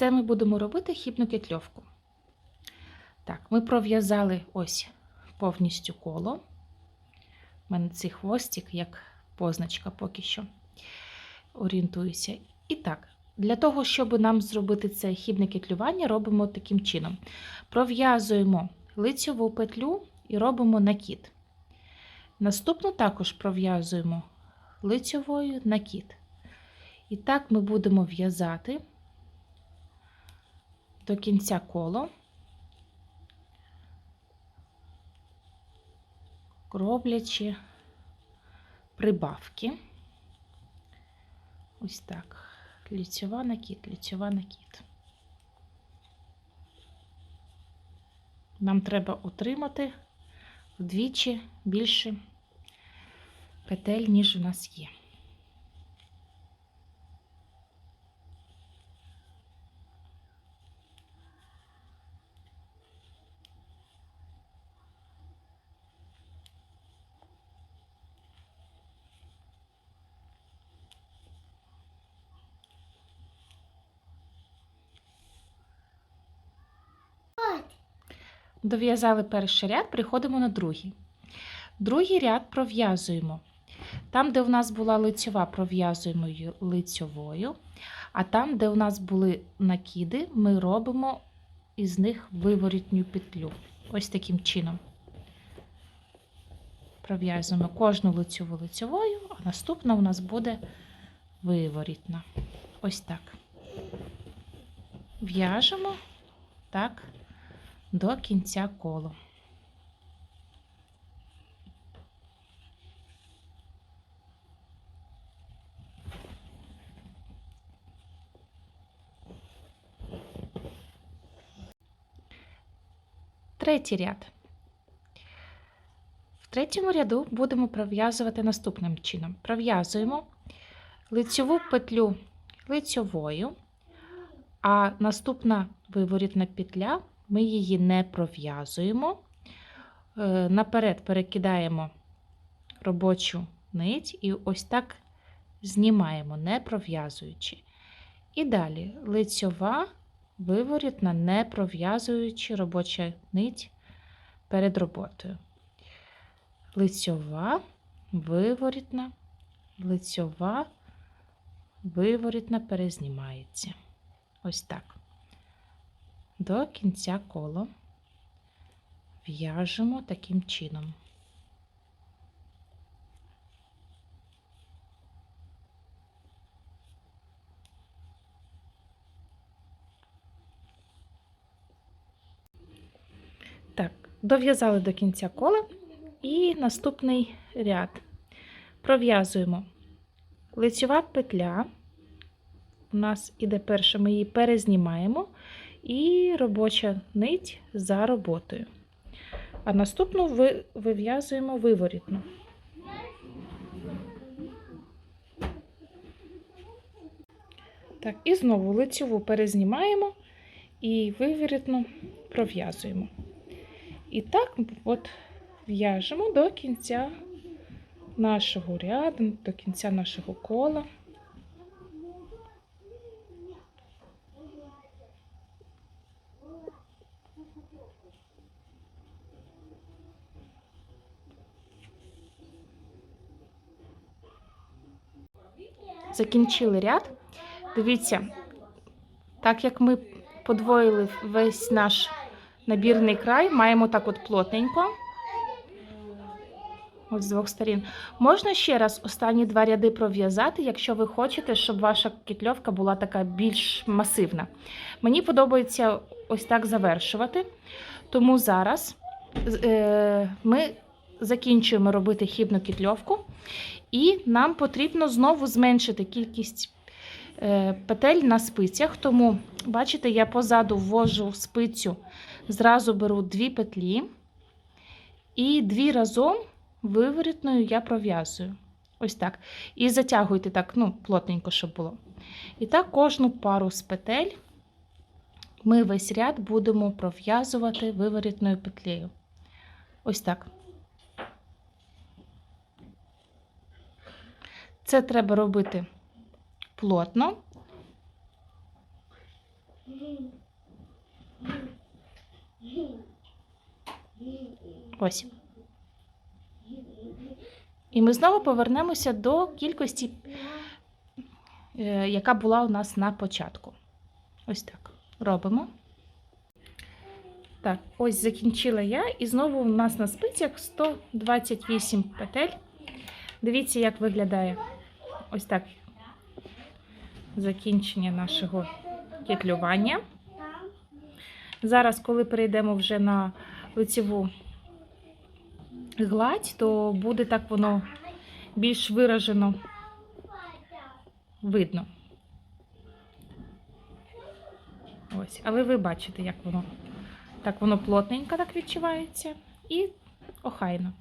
Це ми будемо робити хібну кетльовку. Так, ми пров'язали ось повністю коло. У мене цей хвостик, як позначка поки що. Орієнтуюся. І так, для того, щоб нам зробити це хібне кетлювання, робимо таким чином: пров'язуємо лицьову петлю і робимо накид. Наступну також пров'язуємо лицьовою накид. І так ми будемо в'язати до кінця коло, роблячи прибавки. Ось так. Лицьова накид, лицьова накид. Нам треба отримати вдвічі більше петель, ніж у нас є. Дов'язали перший ряд, приходимо на другий. Другий ряд пров'язуємо. Там, де у нас була лицьова, пров'язуємо її лицьовою, а там, де у нас були накиди, ми робимо із них виворітню петлю. Ось таким чином. Пров'язуємо кожну лицьову лицьовою, а наступна у нас буде виворітна. Ось так. В'яжемо так до кінця кола. Третій ряд. В третьому ряду будемо пров'язувати наступним чином. Пров'язуємо лицьову петлю лицьовою, а наступна виворітна петля ми її не пров'язуємо. Е, Наперед перекидаємо робочу нить і ось так знімаємо, не пров'язуючи. І далі лицьова, виворітна, не пров'язуючи робоча нить перед роботою. Лицьова, виворітна, лицьова, виворітна перезнімається. Ось так до кінця кола в'яжемо таким чином. Так, дов'язали до кінця кола і наступний ряд. Пров'язуємо лицьова петля. У нас іде перша, ми її перезнімаємо і робоча нить за роботою. А наступну ви- вив'язуємо виворітну. Так, і знову лицьову перезнімаємо і виворітну пров'язуємо. І так от в'яжемо до кінця нашого ряду, до кінця нашого кола. Закінчили ряд. Дивіться, так як ми подвоїли весь наш набірний край, маємо так от плотненько. Ось з двох сторін. Можна ще раз останні два ряди пров'язати, якщо ви хочете, щоб ваша кітльовка була така більш масивна. Мені подобається ось так завершувати. Тому зараз е, ми закінчуємо робити хібну кітльовку. І нам потрібно знову зменшити кількість е, петель на спицях. Тому, бачите, я позаду ввожу спицю, зразу беру дві петлі, і дві разом виворітною я пров'язую. Ось так. І затягуйте так, ну, плотненько, щоб було. І так, кожну пару з петель ми весь ряд будемо пров'язувати виворітною петлею. Ось так. Це треба робити плотно Ось. І ми знову повернемося до кількості, е, яка була у нас на початку. Ось так. Робимо. Так, ось закінчила я, і знову у нас на спицях 128 петель. Дивіться, як виглядає ось так закінчення нашого кетлювання. Зараз, коли перейдемо вже на лицеву гладь, то буде так воно більш виражено видно. Ось, але ви бачите, як воно так воно плотненько так відчувається і охайно.